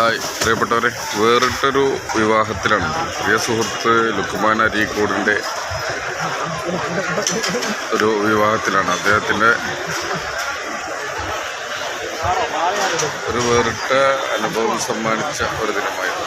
Hi. പ്രിയപ്പെട്ടവരെ വേറിട്ടൊരു വിവാഹത്തിലാണ്. പ്രിയ സുഹൃത്ത് ലുക്കുമാൻ അരീക്കോടിന്റെ ഒരു വിവാഹത്തിലാണ്. അദ്ദേഹത്തിന്റെ ഒരു വേറിട്ട അനുഭവം സമ്മാനിച്ച ഒരു ദിനമായിരുന്നു.